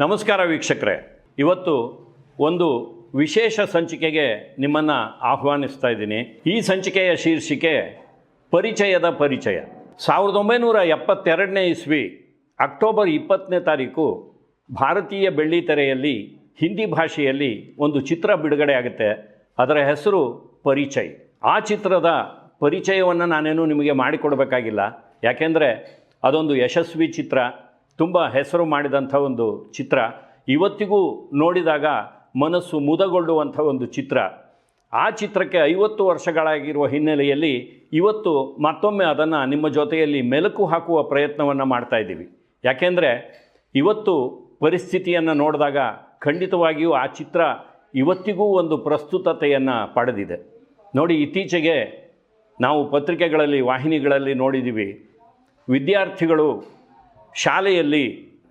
ನಮಸ್ಕಾರ ವೀಕ್ಷಕರೇ. ಇವತ್ತು ಒಂದು ವಿಶೇಷ ಸಂಚಿಕೆಗೆ ನಿಮ್ಮನ್ನು ಆಹ್ವಾನಿಸ್ತಾ ಇದ್ದೀನಿ. ಈ ಸಂಚಿಕೆಯ ಶೀರ್ಷಿಕೆ, ಪರಿಚಯದ ಪರಿಚಯ. ಸಾವಿರದ ಒಂಬೈನೂರ ಎಪ್ಪತ್ತೆರಡನೇ ಇಸ್ವಿ, ಅಕ್ಟೋಬರ್ ಇಪ್ಪತ್ತನೇ ತಾರೀಕು, ಭಾರತೀಯ ಬೆಳ್ಳಿತೆರೆಯಲ್ಲಿ ಹಿಂದಿ ಭಾಷೆಯಲ್ಲಿ ಒಂದು ಚಿತ್ರ ಬಿಡುಗಡೆ ಆಗುತ್ತೆ. ಅದರ ಹೆಸರು ಪರಿಚಯ. ಆ ಚಿತ್ರದ ಪರಿಚಯವನ್ನು ನಾನೇನು ನಿಮಗೆ ಮಾಡಿಕೊಡಬೇಕಾಗಿಲ್ಲ. ಯಾಕೆಂದರೆ ಅದೊಂದು ಯಶಸ್ವಿ ಚಿತ್ರ. ತುಂಬ ಹೆಸರು ಮಾಡಿದಂಥ ಒಂದು ಚಿತ್ರ. ಇವತ್ತಿಗೂ ನೋಡಿದಾಗ ಮನಸ್ಸು ಮುದಗೊಳ್ಳುವಂಥ ಒಂದು ಚಿತ್ರ. ಆ ಚಿತ್ರಕ್ಕೆ ಐವತ್ತು ವರ್ಷಗಳಾಗಿರುವ ಹಿನ್ನೆಲೆಯಲ್ಲಿ ಇವತ್ತು ಮತ್ತೊಮ್ಮೆ ಅದನ್ನು ನಿಮ್ಮ ಜೊತೆಯಲ್ಲಿ ಮೆಲುಕು ಹಾಕುವ ಪ್ರಯತ್ನವನ್ನು ಮಾಡ್ತಾ ಇದ್ದೀವಿ. ಯಾಕೆಂದರೆ ಇವತ್ತು ಪರಿಸ್ಥಿತಿಯನ್ನು ನೋಡಿದಾಗ ಖಂಡಿತವಾಗಿಯೂ ಆ ಚಿತ್ರ ಇವತ್ತಿಗೂ ಒಂದು ಪ್ರಸ್ತುತತೆಯನ್ನು ಪಡೆದಿದೆ. ನೋಡಿ, ಇತ್ತೀಚೆಗೆ ನಾವು ಪತ್ರಿಕೆಗಳಲ್ಲಿ, ವಾಹಿನಿಗಳಲ್ಲಿ ನೋಡಿದ್ದೀವಿ. ವಿದ್ಯಾರ್ಥಿಗಳು ಶಾಲೆಯಲ್ಲಿ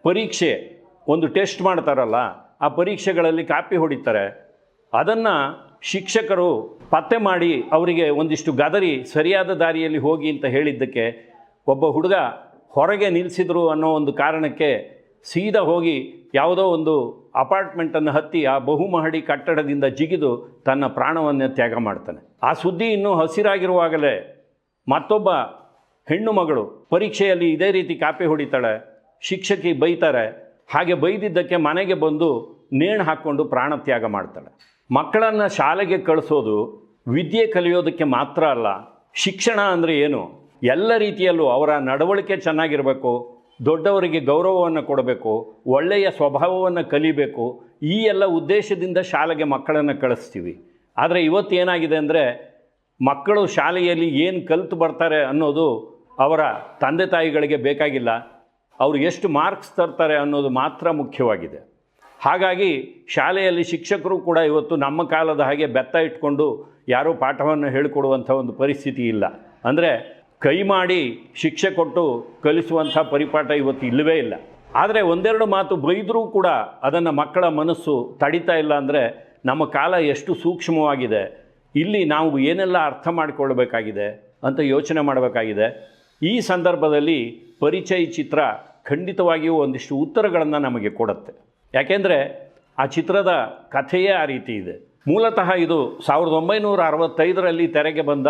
ಪರೀಕ್ಷೆ ಒಂದು ಟೆಸ್ಟ್ ಮಾಡ್ತಾರಲ್ಲ, ಆ ಪರೀಕ್ಷೆಗಳಲ್ಲಿ ಕಾಪಿ ಹೊಡಿತಾರೆ. ಅದನ್ನು ಶಿಕ್ಷಕರು ಪತ್ತೆ ಮಾಡಿ ಅವರಿಗೆ ಒಂದಿಷ್ಟು ಗದರಿ ಸರಿಯಾದ ದಾರಿಯಲ್ಲಿ ಹೋಗಿ ಅಂತ ಹೇಳಿದ್ದಕ್ಕೆ ಒಬ್ಬ ಹುಡುಗ ಹೊರಗೆ ನಿಲ್ಲಿಸಿದ್ರು ಅನ್ನೋ ಒಂದು ಕಾರಣಕ್ಕೆ ಸೀದಾ ಹೋಗಿ ಯಾವುದೋ ಒಂದು ಅಪಾರ್ಟ್ಮೆಂಟನ್ನು ಹತ್ತಿ ಆ ಬಹುಮಹಡಿ ಕಟ್ಟಡದಿಂದ ಜಿಗಿದು ತನ್ನ ಪ್ರಾಣವನ್ನು ತ್ಯಾಗ ಮಾಡ್ತಾನೆ. ಆ ಸುದ್ದಿ ಇನ್ನೂ ಹಸಿರಾಗಿರುವಾಗಲೇ ಮತ್ತೊಬ್ಬ ಹೆಣ್ಣು ಮಗಳು ಪರೀಕ್ಷೆಯಲ್ಲಿ ಇದೇ ರೀತಿ ಕಾಪಿ ಹೊಡಿತಾಳೆ, ಶಿಕ್ಷಕಿ ಬೈತಾರೆ, ಹಾಗೆ ಬೈದಿದ್ದಕ್ಕೆ ಮನೆಗೆ ಬಂದು ನೇಣು ಹಾಕ್ಕೊಂಡು ಪ್ರಾಣತ್ಯಾಗ ಮಾಡ್ತಾಳೆ. ಮಕ್ಕಳನ್ನು ಶಾಲೆಗೆ ಕಳಿಸೋದು ವಿದ್ಯೆ ಕಲಿಯೋದಕ್ಕೆ ಮಾತ್ರ ಅಲ್ಲ, ಶಿಕ್ಷಣ ಅಂದರೆ ಏನು? ಎಲ್ಲ ರೀತಿಯಲ್ಲೂ ಅವರ ನಡವಳಿಕೆ ಚೆನ್ನಾಗಿರಬೇಕು, ದೊಡ್ಡವರಿಗೆ ಗೌರವವನ್ನು ಕೊಡಬೇಕು, ಒಳ್ಳೆಯ ಸ್ವಭಾವವನ್ನು ಕಲಿಬೇಕು, ಈ ಎಲ್ಲ ಉದ್ದೇಶದಿಂದ ಶಾಲೆಗೆ ಮಕ್ಕಳನ್ನು ಕಳಿಸ್ತೀವಿ. ಆದರೆ ಇವತ್ತು ಏನಾಗಿದೆ ಅಂದರೆ ಮಕ್ಕಳು ಶಾಲೆಯಲ್ಲಿ ಏನು ಕಲಿತು ಬರ್ತಾರೆ ಅನ್ನೋದು ಅವರ ತಂದೆ ತಾಯಿಗಳಿಗೆ ಬೇಕಾಗಿಲ್ಲ. ಅವರು ಎಷ್ಟು ಮಾರ್ಕ್ಸ್ ತರ್ತಾರೆ ಅನ್ನೋದು ಮಾತ್ರ ಮುಖ್ಯವಾಗಿದೆ. ಹಾಗಾಗಿ ಶಾಲೆಯಲ್ಲಿ ಶಿಕ್ಷಕರು ಕೂಡ ಇವತ್ತು ನಮ್ಮ ಕಾಲದ ಹಾಗೆ ಬೆತ್ತ ಇಟ್ಕೊಂಡು ಯಾರೂ ಪಾಠವನ್ನು ಹೇಳಿಕೊಡುವಂಥ ಒಂದು ಪರಿಸ್ಥಿತಿ ಇಲ್ಲ. ಅಂದರೆ ಕೈ ಮಾಡಿ ಶಿಕ್ಷೆ ಕೊಟ್ಟು ಕಲಿಸುವಂಥ ಪರಿಪಾಠ ಇವತ್ತು ಇಲ್ಲವೇ ಇಲ್ಲ. ಆದರೆ ಒಂದೆರಡು ಮಾತು ಬೈದರೂ ಕೂಡ ಅದನ್ನು ಮಕ್ಕಳ ಮನಸ್ಸು ತಡಿತಾ ಇಲ್ಲ ಅಂದರೆ ನಮ್ಮ ಕಾಲ ಎಷ್ಟು ಸೂಕ್ಷ್ಮವಾಗಿದೆ. ಇಲ್ಲಿ ನಾವು ಏನೆಲ್ಲ ಅರ್ಥ ಮಾಡಿಕೊಳ್ಬೇಕಾಗಿದೆ ಅಂತ ಯೋಚನೆ ಮಾಡಬೇಕಾಗಿದೆ. ಈ ಸಂದರ್ಭದಲ್ಲಿ ಪರಿಚಯ ಚಿತ್ರ ಖಂಡಿತವಾಗಿಯೂ ಒಂದಿಷ್ಟು ಉತ್ತರಗಳನ್ನು ನಮಗೆ ಕೊಡುತ್ತೆ. ಯಾಕೆಂದರೆ ಆ ಚಿತ್ರದ ಕಥೆಯೇ ಆ ರೀತಿ ಇದೆ. ಮೂಲತಃ ಇದು ಸಾವಿರದ ಒಂಬೈನೂರ ಅರವತ್ತೈದರಲ್ಲಿ ತೆರೆಗೆ ಬಂದ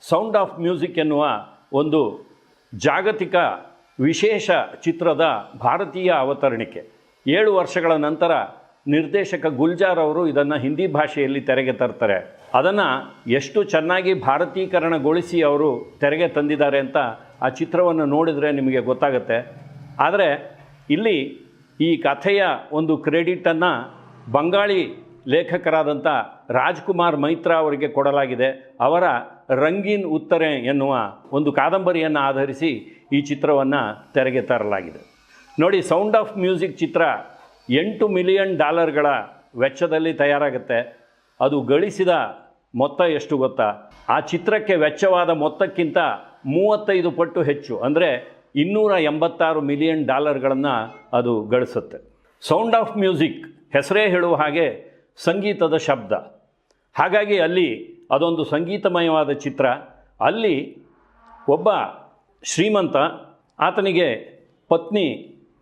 ಸೌಂಡ್ ಆಫ್ ಮ್ಯೂಸಿಕ್ ಎನ್ನುವ ಒಂದು ಜಾಗತಿಕ ವಿಶೇಷ ಚಿತ್ರದ ಭಾರತೀಯ ಅವತರಣಿಕೆ. ಏಳು ವರ್ಷಗಳ ನಂತರ ನಿರ್ದೇಶಕ ಗುಲ್ಜಾರ್ ಅವರು ಇದನ್ನು ಹಿಂದಿ ಭಾಷೆಯಲ್ಲಿ ತೆರೆಗೆ ತರ್ತಾರೆ. ಅದನ್ನು ಎಷ್ಟು ಚೆನ್ನಾಗಿ ಭಾರತೀಕರಣಗೊಳಿಸಿ ಅವರು ತೆರೆಗೆ ತಂದಿದ್ದಾರೆ ಅಂತ ಆ ಚಿತ್ರವನ್ನು ನೋಡಿದರೆ ನಿಮಗೆ ಗೊತ್ತಾಗುತ್ತೆ. ಆದರೆ ಇಲ್ಲಿ ಈ ಕಥೆಯ ಒಂದು ಕ್ರೆಡಿಟನ್ನು ಬಂಗಾಳಿ ಲೇಖಕರಾದಂಥ ರಾಜ್ಕುಮಾರ್ ಮೈತ್ರಾ ಅವರಿಗೆ ಕೊಡಲಾಗಿದೆ. ಅವರ ರಂಗೀನ್ ಉತ್ತರೆ ಎನ್ನುವ ಒಂದು ಕಾದಂಬರಿಯನ್ನು ಆಧರಿಸಿ ಈ ಚಿತ್ರವನ್ನು ತೆರೆಗೆ ತರಲಾಗಿದೆ. ನೋಡಿ ಸೌಂಡ್ ಆಫ್ ಮ್ಯೂಸಿಕ್ ಚಿತ್ರ ಎಂಟು ಮಿಲಿಯನ್ ಡಾಲರ್ಗಳ ವೆಚ್ಚದಲ್ಲಿ ತಯಾರಾಗುತ್ತೆ. ಅದು ಗಳಿಸಿದ ಮೊತ್ತ ಎಷ್ಟು ಗೊತ್ತಾ? ಆ ಚಿತ್ರಕ್ಕೆ ವೆಚ್ಚವಾದ ಮೊತ್ತಕ್ಕಿಂತ ಮೂವತ್ತೈದು ಪಟ್ಟು ಹೆಚ್ಚು. ಅಂದರೆ ಇನ್ನೂರ ಎಂಬತ್ತಾರು ಮಿಲಿಯನ್ ಡಾಲರ್ಗಳನ್ನು ಅದು ಗಳಿಸುತ್ತೆ. ಸೌಂಡ್ ಆಫ್ ಮ್ಯೂಸಿಕ್ ಹೆಸರೇ ಹೇಳುವ ಹಾಗೆ ಸಂಗೀತದ ಶಬ್ದ. ಹಾಗಾಗಿ ಅಲ್ಲಿ ಅದೊಂದು ಸಂಗೀತಮಯವಾದ ಚಿತ್ರ. ಅಲ್ಲಿ ಒಬ್ಬ ಶ್ರೀಮಂತ ಆತನಿಗೆ ಪತ್ನಿ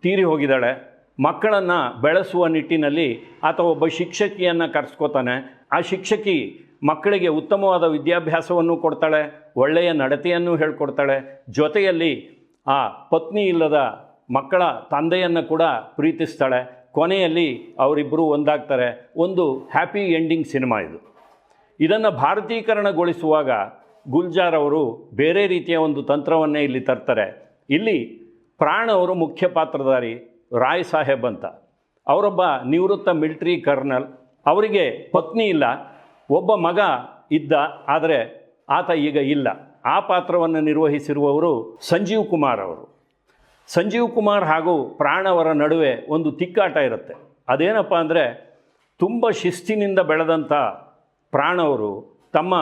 ತೀರಿ ಹೋಗಿದ್ದಾಳೆ. ಮಕ್ಕಳನ್ನು ಬೆಳೆಸುವ ನಿಟ್ಟಿನಲ್ಲಿ ಆತ ಒಬ್ಬ ಶಿಕ್ಷಕಿಯನ್ನು ಕರೆಸ್ಕೋತಾನೆ. ಆ ಶಿಕ್ಷಕಿ ಮಕ್ಕಳಿಗೆ ಉತ್ತಮವಾದ ವಿದ್ಯಾಭ್ಯಾಸವನ್ನು ಕೊಡ್ತಾಳೆ, ಒಳ್ಳೆಯ ನಡತೆಯನ್ನು ಹೇಳ್ಕೊಡ್ತಾಳೆ. ಜೊತೆಯಲ್ಲಿ ಆ ಪತ್ನಿ ಇಲ್ಲದ ಮಕ್ಕಳ ತಂದೆಯನ್ನು ಕೂಡ ಪ್ರೀತಿಸ್ತಾಳೆ. ಕೊನೆಯಲ್ಲಿ ಅವರಿಬ್ಬರು ಒಂದಾಗ್ತಾರೆ. ಒಂದು ಹ್ಯಾಪಿ ಎಂಡಿಂಗ್ ಸಿನಿಮಾ ಇದು. ಇದನ್ನು ಭಾರತೀಕರಣಗೊಳಿಸುವಾಗ ಗುಲ್ಜಾರ್ ಅವರು ಬೇರೆ ರೀತಿಯ ಒಂದು ತಂತ್ರವನ್ನೇ ಇಲ್ಲಿ ತರ್ತಾರೆ. ಇಲ್ಲಿ ಪ್ರಾಣ್ ಅವರು ಮುಖ್ಯ ಪಾತ್ರಧಾರಿ, ರಾಯ್ ಸಾಹೇಬ್ ಅಂತ. ಅವರೊಬ್ಬ ನಿವೃತ್ತ ಮಿಲ್ಟ್ರಿ ಕರ್ನಲ್. ಅವರಿಗೆ ಪತ್ನಿ ಇಲ್ಲ. ಒಬ್ಬ ಮಗ ಇದ್ದ, ಆದರೆ ಆತ ಈಗ ಇಲ್ಲ. ಆ ಪಾತ್ರವನ್ನು ನಿರ್ವಹಿಸಿರುವವರು ಸಂಜೀವ್ ಕುಮಾರ್ ಅವರು. ಸಂಜೀವ್ ಕುಮಾರ್ ಹಾಗೂ ಪ್ರಾಣವರ ನಡುವೆ ಒಂದು ತಿಕ್ಕಾಟ ಇರುತ್ತೆ. ಅದೇನಪ್ಪ ಅಂದರೆ, ತುಂಬ ಶಿಸ್ತಿನಿಂದ ಬೆಳೆದಂಥ ಪ್ರಾಣವರು ತಮ್ಮ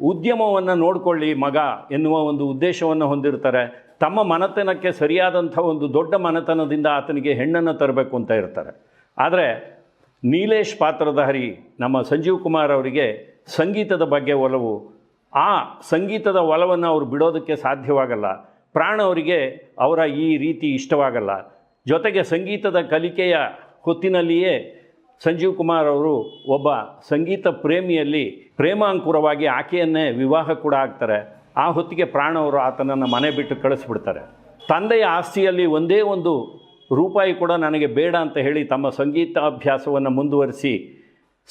ಉದ್ಯಮವನ್ನು ನೋಡಿಕೊಳ್ಳಿ ಮಗ ಎನ್ನುವ ಒಂದು ಉದ್ದೇಶವನ್ನು ಹೊಂದಿರ್ತಾರೆ. ತಮ್ಮ ಮನೆತನಕ್ಕೆ ಸರಿಯಾದಂಥ ಒಂದು ದೊಡ್ಡ ಮನೆತನದಿಂದ ಆತನಿಗೆ ಹೆಣ್ಣನ್ನು ತರಬೇಕು ಅಂತ ಇರ್ತಾರೆ. ಆದರೆ ನೀಲೇಶ್ ಪಾತ್ರಧಾರಿ ನಮ್ಮ ಸಂಜೀವ್ ಕುಮಾರ್ ಅವರಿಗೆ ಸಂಗೀತದ ಬಗ್ಗೆ ಒಲವು. ಆ ಸಂಗೀತದ ಒಲವನ್ನು ಅವರು ಬಿಡೋದಕ್ಕೆ ಸಾಧ್ಯವಾಗಲ್ಲ. ಪ್ರಾಣ ಅವರಿಗೆ ಅವರ ಈ ರೀತಿ ಇಷ್ಟವಾಗಲ್ಲ. ಜೊತೆಗೆ ಸಂಗೀತದ ಕಲಿಕೆಯ ಹೊತ್ತಿನಲ್ಲಿಯೇ ಸಂಜೀವ್ ಕುಮಾರ್ ಅವರು ಒಬ್ಬ ಸಂಗೀತ ಪ್ರೇಮಿಯಲ್ಲಿ ಪ್ರೇಮಾಂಕುರವಾಗಿ ಆಕೆಯನ್ನೇ ವಿವಾಹ ಕೂಡ ಆಗ್ತಾರೆ. ಆ ಹೊತ್ತಿಗೆ ಪ್ರಾಣ ಅವರು ಆತನನ್ನು ಮನೆ ಬಿಟ್ಟು ಕಳಿಸ್ಬಿಡ್ತಾರೆ. ತಂದೆಯ ಆಸ್ತಿಯಲ್ಲಿ ಒಂದೇ ಒಂದು ರೂಪಾಯಿ ಕೂಡ ನನಗೆ ಬೇಡ ಅಂತ ಹೇಳಿ ತಮ್ಮ ಸಂಗೀತಾಭ್ಯಾಸವನ್ನು ಮುಂದುವರಿಸಿ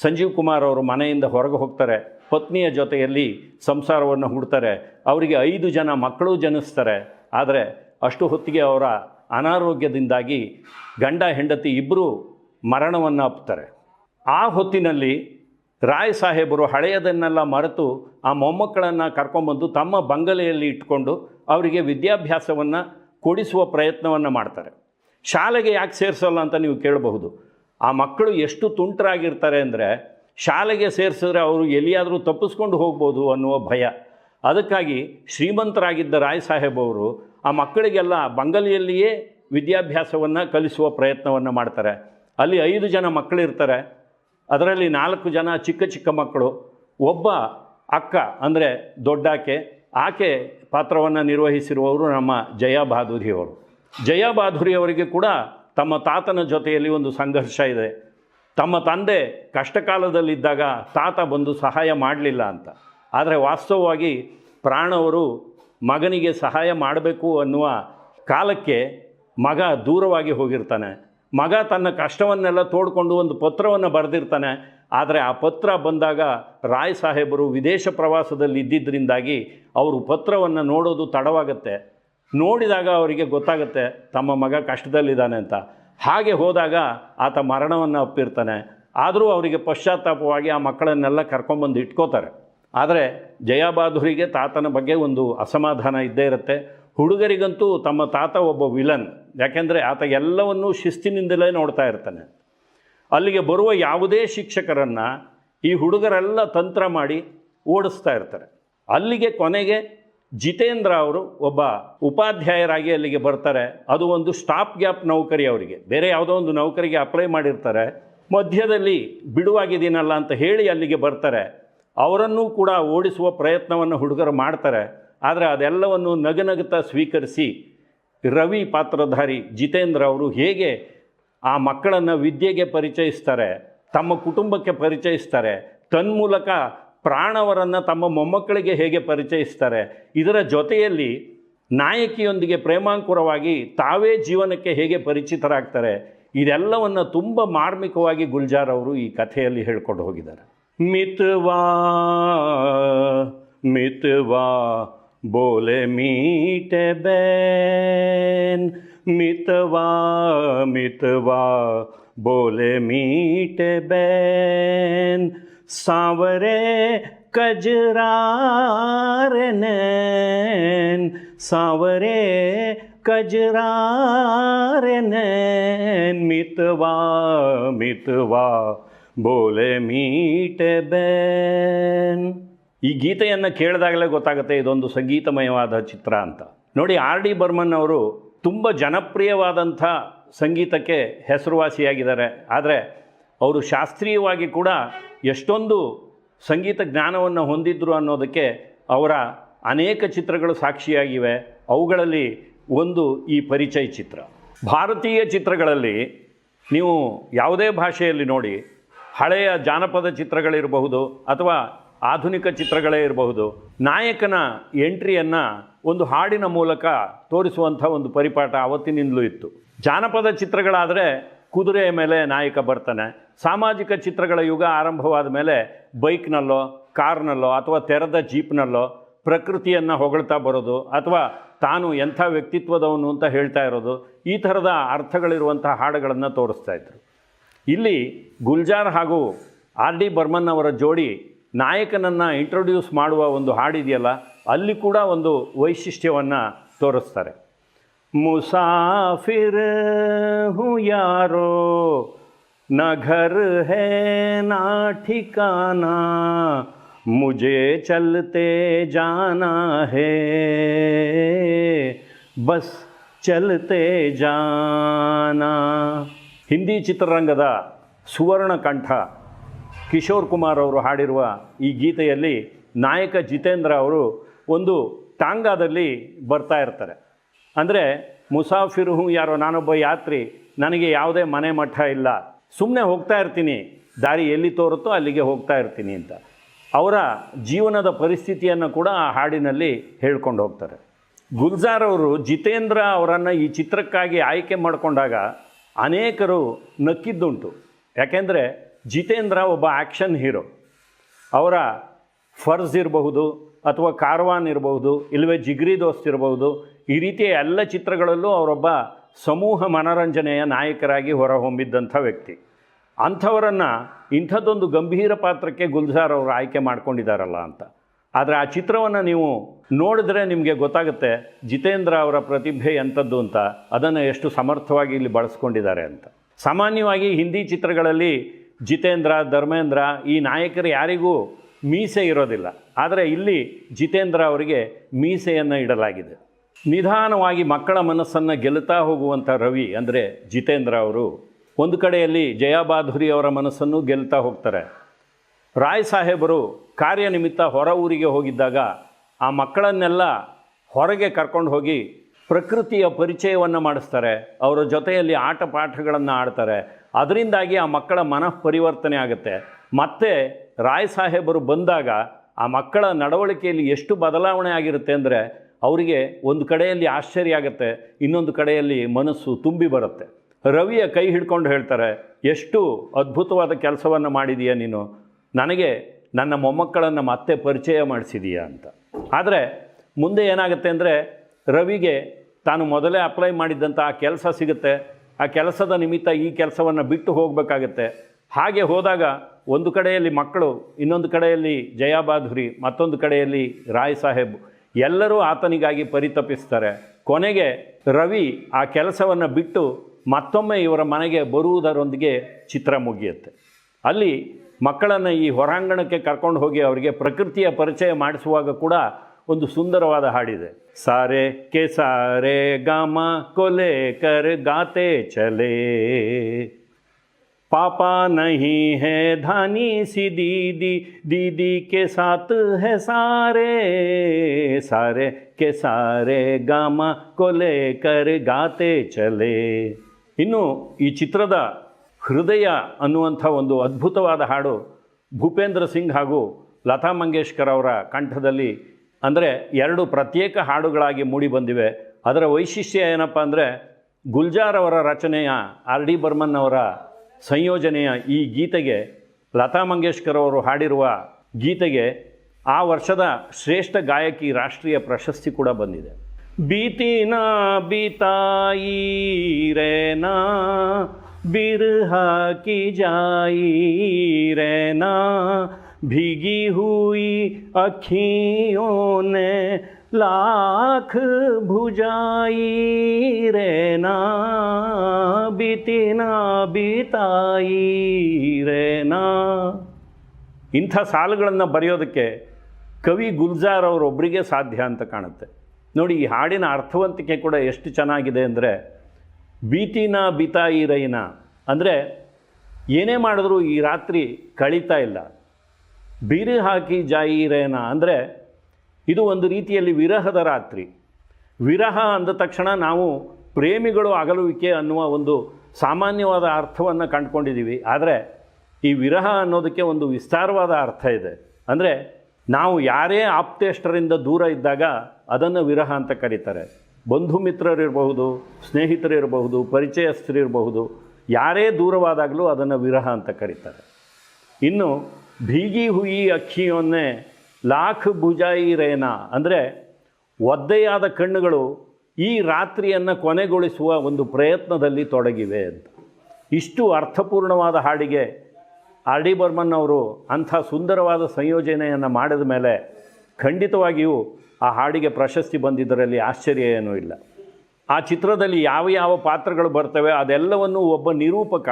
ಸಂಜೀವ್ ಕುಮಾರ್ ಅವರು ಮನೆಯಿಂದ ಹೊರಗೆ ಹೋಗ್ತಾರೆ. ಪತ್ನಿಯ ಜೊತೆಯಲ್ಲಿ ಸಂಸಾರವನ್ನು ಹುಡ್ತಾರೆ. ಅವರಿಗೆ ಐದು ಜನ ಮಕ್ಕಳು ಜನಿಸ್ತಾರೆ. ಆದರೆ ಅಷ್ಟು ಹೊತ್ತಿಗೆ ಅವರ ಅನಾರೋಗ್ಯದಿಂದಾಗಿ ಗಂಡ, ಹೆಂಡತಿ ಇಬ್ಬರೂ ಮರಣವನ್ನು ಅಪ್ತಾರೆ. ಆ ಹೊತ್ತಿನಲ್ಲಿ ರಾಯ್ ಸಾಹೇಬರು ಹಳೆಯದನ್ನೆಲ್ಲ ಮರೆತು ಆ ಮೊಮ್ಮಕ್ಕಳನ್ನು ಕರ್ಕೊಂಬಂದು ತಮ್ಮ ಬಂಗಲೆಯಲ್ಲಿ ಇಟ್ಕೊಂಡು ಅವರಿಗೆ ವಿದ್ಯಾಭ್ಯಾಸವನ್ನು ಕೊಡಿಸುವ ಪ್ರಯತ್ನವನ್ನು ಮಾಡ್ತಾರೆ. ಶಾಲೆಗೆ ಯಾಕೆ ಸೇರಿಸಲ್ಲ ಅಂತ ನೀವು ಕೇಳಬಹುದು. ಆ ಮಕ್ಕಳು ಎಷ್ಟು ತುಂಟರಾಗಿರ್ತಾರೆ ಅಂದರೆ ಶಾಲೆಗೆ ಸೇರಿಸಿದ್ರೆ ಅವರು ಎಲ್ಲಿಯಾದರೂ ತಪ್ಪಿಸ್ಕೊಂಡು ಹೋಗ್ಬೋದು ಅನ್ನುವ ಭಯ. ಅದಕ್ಕಾಗಿ ಶ್ರೀಮಂತರಾಗಿದ್ದ ರಾಯ್ ಸಾಹೇಬ್ ಅವರು ಆ ಮಕ್ಕಳಿಗೆಲ್ಲ ಬಂಗಲಿಯಲ್ಲಿಯೇ ವಿದ್ಯಾಭ್ಯಾಸವನ್ನು ಕಲಿಸುವ ಪ್ರಯತ್ನವನ್ನು ಮಾಡ್ತಾರೆ. ಅಲ್ಲಿ ಐದು ಜನ ಮಕ್ಕಳಿರ್ತಾರೆ. ಅದರಲ್ಲಿ ನಾಲ್ಕು ಜನ ಚಿಕ್ಕ ಚಿಕ್ಕ ಮಕ್ಕಳು. ಒಬ್ಬ ಅಕ್ಕ ಅಂದರೆ ದೊಡ್ಡಾಕೆ ಆಕೆ. ಪಾತ್ರವನ್ನು ನಿರ್ವಹಿಸಿರುವವರು ನಮ್ಮ ಜಯಾ ಬಹಾದೂರಿಯವರು ಜಯಾ ಅವರಿಗೆ ಕೂಡ ತಮ್ಮ ತಾತನ ಜೊತೆಯಲ್ಲಿ ಒಂದು ಸಂಘರ್ಷ ಇದೆ. ತಮ್ಮ ತಂದೆ ಕಷ್ಟಕಾಲದಲ್ಲಿದ್ದಾಗ ತಾತ ಬಂದು ಸಹಾಯ ಮಾಡಲಿಲ್ಲ ಅಂತ. ಆದರೆ ವಾಸ್ತವವಾಗಿ ಪ್ರಾಣವರು ಮಗನಿಗೆ ಸಹಾಯ ಮಾಡಬೇಕು ಅನ್ನುವ ಕಾಲಕ್ಕೆ ಮಗ ದೂರವಾಗಿ ಹೋಗಿರ್ತಾನೆ. ಮಗ ತನ್ನ ಕಷ್ಟವನ್ನೆಲ್ಲ ತೋಡ್ಕೊಂಡು ಒಂದು ಪತ್ರವನ್ನು ಬರೆದಿರ್ತಾನೆ. ಆದರೆ ಆ ಪತ್ರ ಬಂದಾಗ ರಾಯ್ ಸಾಹೇಬರು ವಿದೇಶ ಪ್ರವಾಸದಲ್ಲಿ ಇದ್ದಿದ್ದರಿಂದಾಗಿ ಅವರು ಪತ್ರವನ್ನು ನೋಡೋದು ತಡವಾಗುತ್ತೆ. ನೋಡಿದಾಗ ಅವರಿಗೆ ಗೊತ್ತಾಗುತ್ತೆ ತಮ್ಮ ಮಗ ಕಷ್ಟದಲ್ಲಿದ್ದಾನೆ ಅಂತ. ಹಾಗೆ ಹೋದಾಗ ಆತ ಮರಣವನ್ನು ಅಪ್ಪಿರ್ತಾನೆ ಆದರೂ ಅವರಿಗೆ ಪಶ್ಚಾತ್ತಾಪವಾಗಿ ಆ ಮಕ್ಕಳನ್ನೆಲ್ಲ ಕರ್ಕೊಂಬಂದು ಇಟ್ಕೋತಾರೆ. ಆದರೆ ಜಯಾಬಾಧುರಿಗೆ ತಾತನ ಬಗ್ಗೆ ಒಂದು ಅಸಮಾಧಾನ ಇದ್ದೇ ಇರುತ್ತೆ. ಹುಡುಗರಿಗಂತೂ ತಮ್ಮ ತಾತ ಒಬ್ಬ ವಿಲನ್. ಯಾಕೆಂದರೆ ಆತ ಎಲ್ಲವನ್ನೂ ಶಿಸ್ತಿನಿಂದಲೇ ನೋಡ್ತಾ ಇರ್ತಾನೆ. ಅಲ್ಲಿಗೆ ಬರುವ ಯಾವುದೇ ಶಿಕ್ಷಕರನ್ನು ಈ ಹುಡುಗರೆಲ್ಲ ತಂತ್ರ ಮಾಡಿ ಓಡಿಸ್ತಾ ಇರ್ತಾರೆ. ಅಲ್ಲಿಗೆ ಕೊನೆಗೆ ಜಿತೇಂದ್ರ ಅವರು ಒಬ್ಬ ಉಪಾಧ್ಯಾಯರಾಗಿ ಅಲ್ಲಿಗೆ ಬರ್ತಾರೆ. ಅದು ಒಂದು ಸ್ಟಾಪ್ ಗ್ಯಾಪ್ ನೌಕರಿ ಅವರಿಗೆ. ಬೇರೆ ಯಾವುದೋ ಒಂದು ನೌಕರಿಗೆ ಅಪ್ಲೈ ಮಾಡಿರ್ತಾರೆ. ಮಧ್ಯದಲ್ಲಿ ಬಿಡುವಾಗಿದ್ದೀನಲ್ಲ ಅಂತ ಹೇಳಿ ಅಲ್ಲಿಗೆ ಬರ್ತಾರೆ. ಅವರನ್ನೂ ಕೂಡ ಓಡಿಸುವ ಪ್ರಯತ್ನವನ್ನು ಹುಡುಗರು ಮಾಡ್ತಾರೆ. ಆದರೆ ಅದೆಲ್ಲವನ್ನು ನಗನಗುತ್ತಾ ಸ್ವೀಕರಿಸಿ ರವಿ ಪಾತ್ರಧಾರಿ ಜಿತೇಂದ್ರ ಅವರು ಹೇಗೆ ಆ ಮಕ್ಕಳನ್ನು ವಿದ್ಯೆಗೆ ಪರಿಚಯಿಸ್ತಾರೆ, ತಮ್ಮ ಕುಟುಂಬಕ್ಕೆ ಪರಿಚಯಿಸ್ತಾರೆ, ತನ್ಮೂಲಕ ಪ್ರಾಣವರನ್ನು ತಮ್ಮ ಮೊಮ್ಮಕ್ಕಳಿಗೆ ಹೇಗೆ ಪರಿಚಯಿಸ್ತಾರೆ, ಇದರ ಜೊತೆಯಲ್ಲಿ ನಾಯಕಿಯೊಂದಿಗೆ ಪ್ರೇಮಾಂಕುರವಾಗಿ ತಾವೇ ಜೀವನಕ್ಕೆ ಹೇಗೆ ಪರಿಚಿತರಾಗ್ತಾರೆ, ಇದೆಲ್ಲವನ್ನು ತುಂಬ ಮಾರ್ಮಿಕವಾಗಿ ಗುಲ್ಜಾರ್ ಅವರು ಈ ಕಥೆಯಲ್ಲಿ ಹೇಳ್ಕೊಂಡು ಹೋಗಿದ್ದಾರೆ. ಮಿತ್ವಾ ಮಿತ್ವಾ ಬೋಲೆ ಮೀಟೆ ಬೇನ್. ಮಿತ್ವಾ ಮಿತ್ವಾ ಬೋಲೆ ಮೀಟೆ ಬೇನ್. ಸಾವರೆ கஜராரனன் ಸಾವರೆ கஜராரனன் மித்துவா ಮಿತುವಾ, ಬೋಲೆ ಮೀಟೆಬೆನ್? ಈ ಗೀತೆಯನ್ನು ಕೇಳಿದಾಗಲೇ ಗೊತ್ತಾಗುತ್ತೆ, ಇದೊಂದು ಸಂಗೀತಮಯವಾದ ಚಿತ್ರ ಅಂತ. ನೋಡಿ, ಆರ್ ಡಿ ಬರ್ಮನ್ ಅವರು ತುಂಬ ಜನಪ್ರಿಯವಾದಂಥ ಸಂಗೀತಕ್ಕೆ ಹೆಸರುವಾಸಿಯಾಗಿದ್ದಾರೆ. ಆದರೆ, ಅವರು ಶಾಸ್ತ್ರೀಯವಾಗಿ ಕೂಡ ಎಷ್ಟೊಂದು ಸಂಗೀತ ಜ್ಞಾನವನ್ನು ಹೊಂದಿದ್ರು ಅನ್ನೋದಕ್ಕೆ ಅವರ ಅನೇಕ ಚಿತ್ರಗಳು ಸಾಕ್ಷಿಯಾಗಿವೆ. ಅವುಗಳಲ್ಲಿ ಒಂದು ಈ ಪರಿಚಯ ಚಿತ್ರ. ಭಾರತೀಯ ಚಿತ್ರಗಳಲ್ಲಿ ನೀವು ಯಾವುದೇ ಭಾಷೆಯಲ್ಲಿ ನೋಡಿ ಹಳೆಯ ಜಾನಪದ ಚಿತ್ರಗಳಿರಬಹುದು ಅಥವಾ ಆಧುನಿಕ ಚಿತ್ರಗಳೇ ಇರಬಹುದು, ನಾಯಕನ ಎಂಟ್ರಿಯನ್ನು ಒಂದು ಹಾಡಿನ ಮೂಲಕ ತೋರಿಸುವಂಥ ಒಂದು ಪರಿಪಾಠ ಅವತ್ತಿನಿಂದಲೂ ಇತ್ತು. ಜಾನಪದ ಚಿತ್ರಗಳಾದರೆ ಕುದುರೆಯ ಮೇಲೆ ನಾಯಕ ಬರ್ತಾನೆ. ಸಾಮಾಜಿಕ ಚಿತ್ರಗಳ ಯುಗ ಆರಂಭವಾದ ಮೇಲೆ ಬೈಕ್ನಲ್ಲೋ, ಕಾರ್ನಲ್ಲೋ ಅಥವಾ ತೆರೆದ ಜೀಪ್ನಲ್ಲೋ ಪ್ರಕೃತಿಯನ್ನು ಹೊಗಳ್ತಾ ಬರೋದು ಅಥವಾ ತಾನು ಎಂಥ ವ್ಯಕ್ತಿತ್ವದವನು ಅಂತ ಹೇಳ್ತಾ ಇರೋದು ಈ ಥರದ ಅರ್ಥಗಳಿರುವಂಥ ಹಾಡುಗಳನ್ನು ತೋರಿಸ್ತಾ ಇದ್ರು. ಇಲ್ಲಿ ಗುಲ್ಜಾರ್ ಹಾಗೂ ಆರ್ ಡಿ ಬರ್ಮನ್ ಅವರ ಜೋಡಿ ನಾಯಕನನ್ನು ಇಂಟ್ರೊಡ್ಯೂಸ್ ಮಾಡುವ ಒಂದು ಹಾಡಿದೆಯಲ್ಲ, ಅಲ್ಲಿ ಕೂಡ ಒಂದು ವೈಶಿಷ್ಟ್ಯವನ್ನು ತೋರಿಸ್ತಾರೆ. ಮುಸಾಫಿರ್ ಹೂ ಯಾರೋ ನ ಘರ್ ಹೇ ನಾ ठिकाना मुझे चलते जाना है ಬಸ್ ಚಲತೆ ಜಾನಾ ಹಿಂದಿ ಚಿತ್ರರಂಗದ ಸುವರ್ಣ ಕಂಠ ಕಿಶೋರ್ ಕುಮಾರ್ ಅವರು ಹಾಡಿರುವ ಈ ಗೀತೆಯಲ್ಲಿ ನಾಯಕ ಜಿತೇಂದ್ರ ಅವರು ಒಂದು ಟಾಂಗಾದಲ್ಲಿ ಬರ್ತಾ ಇರ್ತಾರೆ ಅಂದರೆ ಮುಸಾಫಿರು ಯಾರೋ, ನಾನೊಬ್ಬ ಯಾತ್ರಿ, ನನಗೆ ಯಾವುದೇ ಮನೆ ಮಠ ಇಲ್ಲ. ಸುಮ್ಮನೆ ಹೋಗ್ತಾ ಇರ್ತೀನಿ. ದಾರಿ ಎಲ್ಲಿ ತೋರುತ್ತೋ ಅಲ್ಲಿಗೆ ಹೋಗ್ತಾ ಇರ್ತೀನಿ ಅಂತ. ಅವರ ಜೀವನದ ಪರಿಸ್ಥಿತಿಯನ್ನು ಕೂಡ ಆ ಹಾಡಿನಲ್ಲಿ ಹೇಳ್ಕೊಂಡು ಹೋಗ್ತಾರೆ. ಗುಲ್ಜಾರ್ ಅವರು ಜಿತೇಂದ್ರ ಅವರನ್ನು ಈ ಚಿತ್ರಕ್ಕಾಗಿ ಆಯ್ಕೆ ಮಾಡಿಕೊಂಡಾಗ ಅನೇಕರು ನಕ್ಕಿದ್ದುಂಟು. ಯಾಕೆಂದರೆ ಜಿತೇಂದ್ರ ಒಬ್ಬ ಆ್ಯಕ್ಷನ್ ಹೀರೋ. ಅವರ ಫರ್ಜ್ ಇರಬಹುದು ಅಥವಾ ಕಾರ್ವಾನ್ ಇರಬಹುದು ಇಲ್ಲವೇ ಜಿಗ್ರಿ ದೋಸ್ತ್ ಇರಬಹುದು ಈ ರೀತಿಯ ಎಲ್ಲ ಚಿತ್ರಗಳಲ್ಲೂ ಅವರೊಬ್ಬ ಸಮೂಹ ಮನರಂಜನೆಯ ನಾಯಕರಾಗಿ ಹೊರಹೊಮ್ಮಿದ್ದಂಥ ವ್ಯಕ್ತಿ. ಅಂಥವರನ್ನು ಇಂಥದ್ದೊಂದು ಗಂಭೀರ ಪಾತ್ರಕ್ಕೆ ಗುಲ್ಜಾರ್ ಅವರು ಆಯ್ಕೆ ಮಾಡ್ಕೊಂಡಿದ್ದಾರಲ್ಲ ಅಂತ. ಆದರೆ ಆ ಚಿತ್ರವನ್ನು ನೀವು ನೋಡಿದ್ರೆ ನಿಮಗೆ ಗೊತ್ತಾಗುತ್ತೆ ಜಿತೇಂದ್ರ ಅವರ ಪ್ರತಿಭೆ ಎಂಥದ್ದು ಅಂತ, ಅದನ್ನು ಎಷ್ಟು ಸಮರ್ಥವಾಗಿ ಇಲ್ಲಿ ಬಳಸ್ಕೊಂಡಿದ್ದಾರೆ ಅಂತ. ಸಾಮಾನ್ಯವಾಗಿ ಹಿಂದಿ ಚಿತ್ರಗಳಲ್ಲಿ ಜಿತೇಂದ್ರ, ಧರ್ಮೇಂದ್ರ ಈ ನಾಯಕರು ಯಾರಿಗೂ ಮೀಸೆ ಇರೋದಿಲ್ಲ. ಆದರೆ ಇಲ್ಲಿ ಜಿತೇಂದ್ರ ಅವರಿಗೆ ಮೀಸೆಯನ್ನು ಇಡಲಾಗಿದೆ. ನಿಧಾನವಾಗಿ ಮಕ್ಕಳ ಮನಸ್ಸನ್ನು ಗೆಲ್ಲುತ್ತಾ ಹೋಗುವಂಥ ರವಿ ಅಂದರೆ ಜಿತೇಂದ್ರ ಅವರು, ಒಂದು ಕಡೆಯಲ್ಲಿ ಜಯಾಬಾಧುರಿ ಅವರ ಮನಸ್ಸನ್ನು ಗೆಲ್ತಾ ಹೋಗ್ತಾರೆ. ರಾಯ್ ಸಾಹೇಬರು ಕಾರ್ಯನಿಮಿತ್ತ ಹೊರ ಊರಿಗೆ ಹೋಗಿದ್ದಾಗ ಆ ಮಕ್ಕಳನ್ನೆಲ್ಲ ಹೊರಗೆ ಕರ್ಕೊಂಡು ಹೋಗಿ ಪ್ರಕೃತಿಯ ಪರಿಚಯವನ್ನು ಮಾಡಿಸ್ತಾರೆ. ಅವರ ಜೊತೆಯಲ್ಲಿ ಆಟ ಪಾಠಗಳನ್ನು ಆಡ್ತಾರೆ. ಅದರಿಂದಾಗಿ ಆ ಮಕ್ಕಳ ಮನಃ ಪರಿವರ್ತನೆ ಆಗುತ್ತೆ. ಮತ್ತೆ ರಾಯ್ ಸಾಹೇಬರು ಬಂದಾಗ ಆ ಮಕ್ಕಳ ನಡವಳಿಕೆಯಲ್ಲಿ ಎಷ್ಟು ಬದಲಾವಣೆ ಆಗಿರುತ್ತೆ ಅಂದರೆ ಅವರಿಗೆ ಒಂದು ಕಡೆಯಲ್ಲಿ ಆಶ್ಚರ್ಯ ಆಗುತ್ತೆ, ಇನ್ನೊಂದು ಕಡೆಯಲ್ಲಿ ಮನಸ್ಸು ತುಂಬಿ ಬರುತ್ತೆ. ರವಿಯ ಕೈ ಹಿಡ್ಕೊಂಡು ಹೇಳ್ತಾರೆ, ಎಷ್ಟು ಅದ್ಭುತವಾದ ಕೆಲಸವನ್ನು ಮಾಡಿದೀಯ ನೀನು. ನನಗೆ ನನ್ನ ಮೊಮ್ಮಕ್ಕಳನ್ನು ಮತ್ತೆ ಪರಿಚಯ ಮಾಡಿಸಿದೀಯ ಅಂತ. ಆದರೆ ಮುಂದೆ ಏನಾಗುತ್ತೆ ಅಂದರೆ ರವಿಗೆ ತಾನು ಮೊದಲೇ ಅಪ್ಲೈ ಮಾಡಿದ್ದಂಥ ಆ ಕೆಲಸ ಸಿಗುತ್ತೆ. ಆ ಕೆಲಸದ ನಿಮಿತ್ತ ಈ ಕೆಲಸವನ್ನು ಬಿಟ್ಟು ಹೋಗಬೇಕಾಗತ್ತೆ. ಹಾಗೆ ಹೋದಾಗ ಒಂದು ಕಡೆಯಲ್ಲಿ ಮಕ್ಕಳು, ಇನ್ನೊಂದು ಕಡೆಯಲ್ಲಿ ಜಯಾಬಾಧುರಿ ಮತ್ತೊಂದು ಕಡೆಯಲ್ಲಿ ರಾಯ್ ಸಾಹೇಬ್ ಎಲ್ಲರೂ ಆತನಿಗಾಗಿ ಪರಿತಪಿಸ್ತಾರೆ. ಕೊನೆಗೆ ರವಿ ಆ ಕೆಲಸವನ್ನು ಬಿಟ್ಟು ಮತ್ತೊಮ್ಮೆ ಇವರ ಮನೆಗೆ ಬರುವುದರೊಂದಿಗೆ ಚಿತ್ರ ಮುಗಿಯುತ್ತೆ. ಅಲ್ಲಿ ಮಕ್ಕಳನ್ನು ಈ ಹೊರಾಂಗಣಕ್ಕೆ ಕರ್ಕೊಂಡು ಹೋಗಿ ಅವರಿಗೆ ಪ್ರಕೃತಿಯ ಪರಿಚಯ ಮಾಡಿಸುವಾಗ ಕೂಡ ಒಂದು ಸುಂದರವಾದ ಹಾಡಿದೆ. ಸಾರೆ ಕೆ ಸಾರೆ ಗಾಮ ಕೊಲೆ ಕರ್ ಗಾತೆ ಚಲೇ पापा नहीं है धानी सी दीदी दीदी के साथ है सारे सारे के सारे गामा को लेकर ಗಾತೆ ಚಲೆ ಇನ್ನು ಈ ಚಿತ್ರದ ಹೃದಯ ಅನ್ನುವಂಥ ಒಂದು ಅದ್ಭುತವಾದ ಹಾಡು ಭೂಪೇಂದ್ರ ಸಿಂಗ್ ಹಾಗೂ ಲತಾ ಮಂಗೇಶ್ಕರ್ ಅವರ ಕಂಠದಲ್ಲಿ ಅಂದರೆ ಎರಡು ಪ್ರತ್ಯೇಕ ಹಾಡುಗಳಾಗಿ ಮೂಡಿ ಬಂದಿವೆ ಅದರ ವೈಶಿಷ್ಟ್ಯ ಏನಪ್ಪ ಅಂದರೆ ಗುಲ್ಜಾರ್ ಅವರ ರಚನೆಯ ಆರ್ ಡಿ ಬರ್ಮನ್ ಅವರ ಸಂಯೋಜನೆಯ ಈ ಗೀತೆಗೆ ಲತಾ ಮಂಗೇಶ್ಕರ್ ಅವರು ಹಾಡಿರುವ ಗೀತೆಗೆ ಆ ವರ್ಷದ ಶ್ರೇಷ್ಠ ಗಾಯಕಿ ರಾಷ್ಟ್ರೀಯ ಪ್ರಶಸ್ತಿ ಕೂಡ ಬಂದಿದೆ ಬೀತಿನ ಬಿತಾಯಿ ರೇನಾ ಬಿರ್ಹ ಕಿ ಜಾಯಿ ರೇನಾ भीगी हुई अखियों ने लाख भुजाई रहना ಬಿತಿನ ಬೀತಾಯಿರೇನಾ? ಇಂಥ ಸಾಲುಗಳನ್ನು ಬರೆಯೋದಕ್ಕೆ ಕವಿ ಗುಲ್ಜಾರ್ ಅವರೊಬ್ಬರಿಗೆ ಸಾಧ್ಯ ಅಂತ ಕಾಣುತ್ತೆ. ನೋಡಿ, ಈ ಹಾಡಿನ ಅರ್ಥವಂತಿಕೆ ಕೂಡ ಎಷ್ಟು ಚೆನ್ನಾಗಿದೆ ಅಂದರೆ, ಬೀತಿನ ಬಿತಾಯಿ ರೈನ ಅಂದರೆ, ಏನೇ ಮಾಡಿದ್ರೂ ಈ ರಾತ್ರಿ ಕಳೀತಾ ಇಲ್ಲ. ಬೀರಿ ಹಾಕಿ ಜಾಯಿ ರೇನ ಅಂದರೆ, ಇದು ಒಂದು ರೀತಿಯಲ್ಲಿ ವಿರಹದ ರಾತ್ರಿ. ವಿರಹ ಅಂದ ತಕ್ಷಣ ನಾವು ಪ್ರೇಮಿಗಳು ಅಗಲುವಿಕೆ ಅನ್ನುವ ಒಂದು ಸಾಮಾನ್ಯವಾದ ಅರ್ಥವನ್ನು ಕಂಡುಕೊಂಡಿದ್ದೀವಿ. ಆದರೆ ಈ ವಿರಹ ಅನ್ನೋದಕ್ಕೆ ಒಂದು ವಿಸ್ತಾರವಾದ ಅರ್ಥ ಇದೆ. ಅಂದರೆ ನಾವು ಯಾರೇ ಆಪ್ತೇಷ್ಟರಿಂದ ದೂರ ಇದ್ದಾಗ ಅದನ್ನು ವಿರಹ ಅಂತ ಕರೀತಾರೆ. ಬಂಧು ಮಿತ್ರರಿರಬಹುದು, ಸ್ನೇಹಿತರಿರಬಹುದು, ಪರಿಚಯಸ್ಥರಿರಬಹುದು, ಯಾರೇ ದೂರವಾದಾಗಲೂ ಅದನ್ನು ವಿರಹ ಅಂತ ಕರೀತಾರೆ. ಇನ್ನು ಭೀಗಿ ಹುಯಿ ಅಕ್ಕಿಯೊನ್ನೆ ಲಾಖ್ ಭುಜಾಯಿ ರೇನಾ ಅಂದರೆ ಒದ್ದೆಯಾದ ಕಣ್ಣುಗಳು ಈ ರಾತ್ರಿಯನ್ನು ಕೊನೆಗೊಳಿಸುವ ಒಂದು ಪ್ರಯತ್ನದಲ್ಲಿ ತೊಡಗಿವೆ ಅಂತ. ಇಷ್ಟು ಅರ್ಥಪೂರ್ಣವಾದ ಹಾಡಿಗೆ ಆರ್ ಡಿ ಬರ್ಮನ್ ಅವರು ಅಂಥ ಸುಂದರವಾದ ಸಂಯೋಜನೆಯನ್ನು ಮಾಡಿದ ಮೇಲೆ ಖಂಡಿತವಾಗಿಯೂ ಆ ಹಾಡಿಗೆ ಪ್ರಶಸ್ತಿ ಬಂದಿದ್ದರಲ್ಲಿ ಆಶ್ಚರ್ಯ ಏನೂ ಇಲ್ಲ. ಆ ಚಿತ್ರದಲ್ಲಿ ಯಾವ ಯಾವ ಪಾತ್ರಗಳು ಬರ್ತವೆ ಅದೆಲ್ಲವನ್ನು ಒಬ್ಬ ನಿರೂಪಕ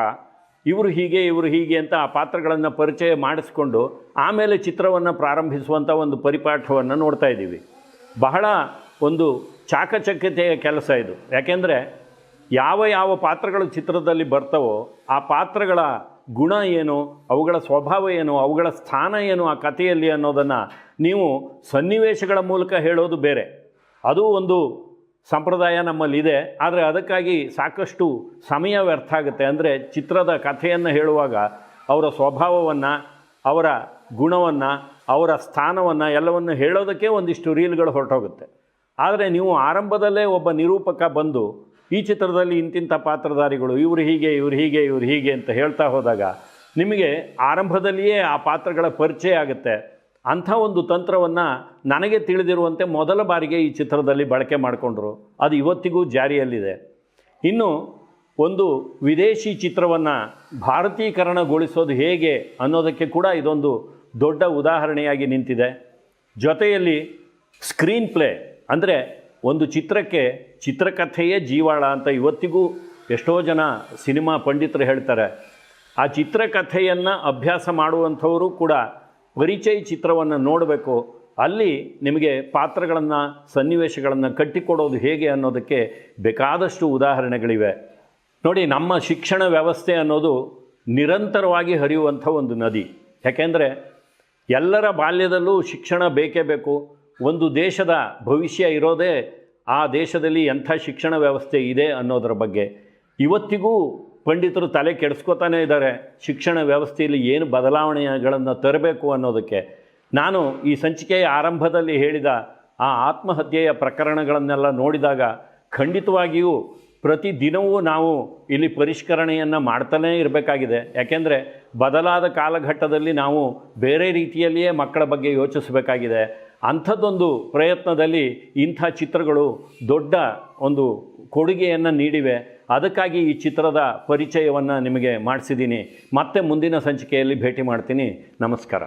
ಇವರು ಹೀಗೆ ಇವರು ಹೀಗೆ ಅಂತ ಆ ಪಾತ್ರಗಳನ್ನು ಪರಿಚಯ ಮಾಡಿಸ್ಕೊಂಡು ಆಮೇಲೆ ಚಿತ್ರವನ್ನು ಪ್ರಾರಂಭಿಸುವಂಥ ಒಂದು ಪರಿಪಾಠವನ್ನು ನೋಡ್ತಾ ಇದ್ದೀವಿ. ಬಹಳ ಒಂದು ಚಾಕಚಕ್ಯತೆಯ ಕೆಲಸ ಇದು. ಯಾಕೆಂದರೆ ಯಾವ ಯಾವ ಪಾತ್ರಗಳು ಚಿತ್ರದಲ್ಲಿ ಬರ್ತವೋ ಆ ಪಾತ್ರಗಳ ಗುಣ ಏನು, ಅವುಗಳ ಸ್ವಭಾವ ಏನು, ಅವುಗಳ ಸ್ಥಾನ ಏನು ಆ ಕಥೆಯಲ್ಲಿ ಅನ್ನೋದನ್ನು ನೀವು ಸನ್ನಿವೇಶಗಳ ಮೂಲಕ ಹೇಳೋದು ಬೇರೆ. ಅದು ಒಂದು ಸಂಪ್ರದಾಯ ನಮ್ಮಲ್ಲಿದೆ. ಆದರೆ ಅದಕ್ಕಾಗಿ ಸಾಕಷ್ಟು ಸಮಯ ವ್ಯರ್ಥ ಆಗುತ್ತೆ. ಅಂದರೆ ಚಿತ್ರದ ಕಥೆಯನ್ನು ಹೇಳುವಾಗ ಅವರ ಸ್ವಭಾವವನ್ನು, ಅವರ ಗುಣವನ್ನು, ಅವರ ಸ್ಥಾನವನ್ನು ಎಲ್ಲವನ್ನು ಹೇಳೋದಕ್ಕೆ ಒಂದಿಷ್ಟು ರೀಲ್ಗಳು ಹೊರಟೋಗುತ್ತೆ. ಆದರೆ ನೀವು ಆರಂಭದಲ್ಲೇ ಒಬ್ಬ ನಿರೂಪಕ ಬಂದು ಈ ಚಿತ್ರದಲ್ಲಿ ಇಂತಿಂಥ ಪಾತ್ರಧಾರಿಗಳು, ಇವರು ಹೀಗೆ ಇವರು ಹೀಗೆ ಇವರು ಹೀಗೆ ಅಂತ ಹೇಳ್ತಾ ಹೋದಾಗ ನಿಮಗೆ ಆರಂಭದಲ್ಲಿಯೇ ಆ ಪಾತ್ರಗಳ ಪರಿಚಯ ಆಗುತ್ತೆ. ಅಂಥ ಒಂದು ತಂತ್ರವನ್ನು ನನಗೆ ತಿಳಿದಿರುವಂತೆ ಮೊದಲ ಬಾರಿಗೆ ಈ ಚಿತ್ರದಲ್ಲಿ ಬಳಕೆ ಮಾಡಿಕೊಂಡ್ರು. ಅದು ಇವತ್ತಿಗೂ ಜಾರಿಯಲ್ಲಿದೆ. ಇನ್ನು ಒಂದು ವಿದೇಶಿ ಚಿತ್ರವನ್ನು ಭಾರತೀಕರಣಗೊಳಿಸೋದು ಹೇಗೆ ಅನ್ನೋದಕ್ಕೆ ಕೂಡ ಇದೊಂದು ದೊಡ್ಡ ಉದಾಹರಣೆಯಾಗಿ ನಿಂತಿದೆ. ಜೊತೆಯಲ್ಲಿ ಸ್ಕ್ರೀನ್ ಪ್ಲೇ ಅಂದರೆ ಒಂದು ಚಿತ್ರಕ್ಕೆ ಚಿತ್ರಕಥೆಯೇ ಜೀವಾಳ ಅಂತ ಇವತ್ತಿಗೂ ಎಷ್ಟೋ ಜನ ಸಿನಿಮಾ ಪಂಡಿತರು ಹೇಳ್ತಾರೆ. ಆ ಚಿತ್ರಕಥೆಯನ್ನು ಅಭ್ಯಾಸ ಮಾಡುವಂಥವರು ಕೂಡ ಪರಿಚಯ ಚಿತ್ರವನ್ನು ನೋಡಬೇಕು. ಅಲ್ಲಿ ನಿಮಗೆ ಪಾತ್ರಗಳನ್ನು, ಸನ್ನಿವೇಶಗಳನ್ನು ಕಟ್ಟಿಕೊಡೋದು ಹೇಗೆ ಅನ್ನೋದಕ್ಕೆ ಬೇಕಾದಷ್ಟು ಉದಾಹರಣೆಗಳಿವೆ. ನೋಡಿ, ನಮ್ಮ ಶಿಕ್ಷಣ ವ್ಯವಸ್ಥೆ ಅನ್ನೋದು ನಿರಂತರವಾಗಿ ಹರಿಯುವಂಥ ಒಂದು ನದಿ. ಯಾಕೆಂದರೆ ಎಲ್ಲರ ಬಾಲ್ಯದಲ್ಲೂ ಶಿಕ್ಷಣ ಬೇಕೇ ಬೇಕು. ಒಂದು ದೇಶದ ಭವಿಷ್ಯ ಇರೋದೇ ಆ ದೇಶದಲ್ಲಿ ಎಂಥ ಶಿಕ್ಷಣ ವ್ಯವಸ್ಥೆ ಇದೆ ಅನ್ನೋದರ ಬಗ್ಗೆ. ಇವತ್ತಿಗೂ ಪಂಡಿತರು ತಲೆ ಕೆಡಿಸ್ಕೋತಾನೇ ಇದ್ದಾರೆ. ಶಿಕ್ಷಣ ವ್ಯವಸ್ಥೆಯಲ್ಲಿ ಏನು ಬದಲಾವಣೆಗಳನ್ನು ತರಬೇಕು ಅನ್ನೋದಕ್ಕೆ. ನಾನು ಈ ಸಂಚಿಕೆಯ ಆರಂಭದಲ್ಲಿ ಹೇಳಿದ ಆ ಆತ್ಮಹತ್ಯೆಯ ಪ್ರಕರಣಗಳನ್ನೆಲ್ಲ ನೋಡಿದಾಗ ಖಂಡಿತವಾಗಿಯೂ ಪ್ರತಿದಿನವೂ ನಾವು ಇಲ್ಲಿ ಪರಿಷ್ಕರಣೆಯನ್ನು ಮಾಡ್ತಾನೇ ಇರಬೇಕಾಗಿದೆ. ಯಾಕೆಂದರೆ ಬದಲಾದ ಕಾಲಘಟ್ಟದಲ್ಲಿ ನಾವು ಬೇರೆ ರೀತಿಯಲ್ಲಿಯೇ ಮಕ್ಕಳ ಬಗ್ಗೆ ಯೋಚಿಸಬೇಕಾಗಿದೆ. ಅಂಥದ್ದೊಂದು ಪ್ರಯತ್ನದಲ್ಲಿ ಇಂಥ ಚಿತ್ರಗಳು ದೊಡ್ಡ ಒಂದು ಕೊಡುಗೆಯನ್ನು ನೀಡಿವೆ. ಅದಕ್ಕಾಗಿ ಈ ಚಿತ್ರದ ಪರಿಚಯವನ್ನು ನಿಮಗೆ ಮಾಡಿಸಿದ್ದೀನಿ. ಮತ್ತೆ ಮುಂದಿನ ಸಂಚಿಕೆಯಲ್ಲಿ ಭೇಟಿ ಮಾಡ್ತೀನಿ. ನಮಸ್ಕಾರ.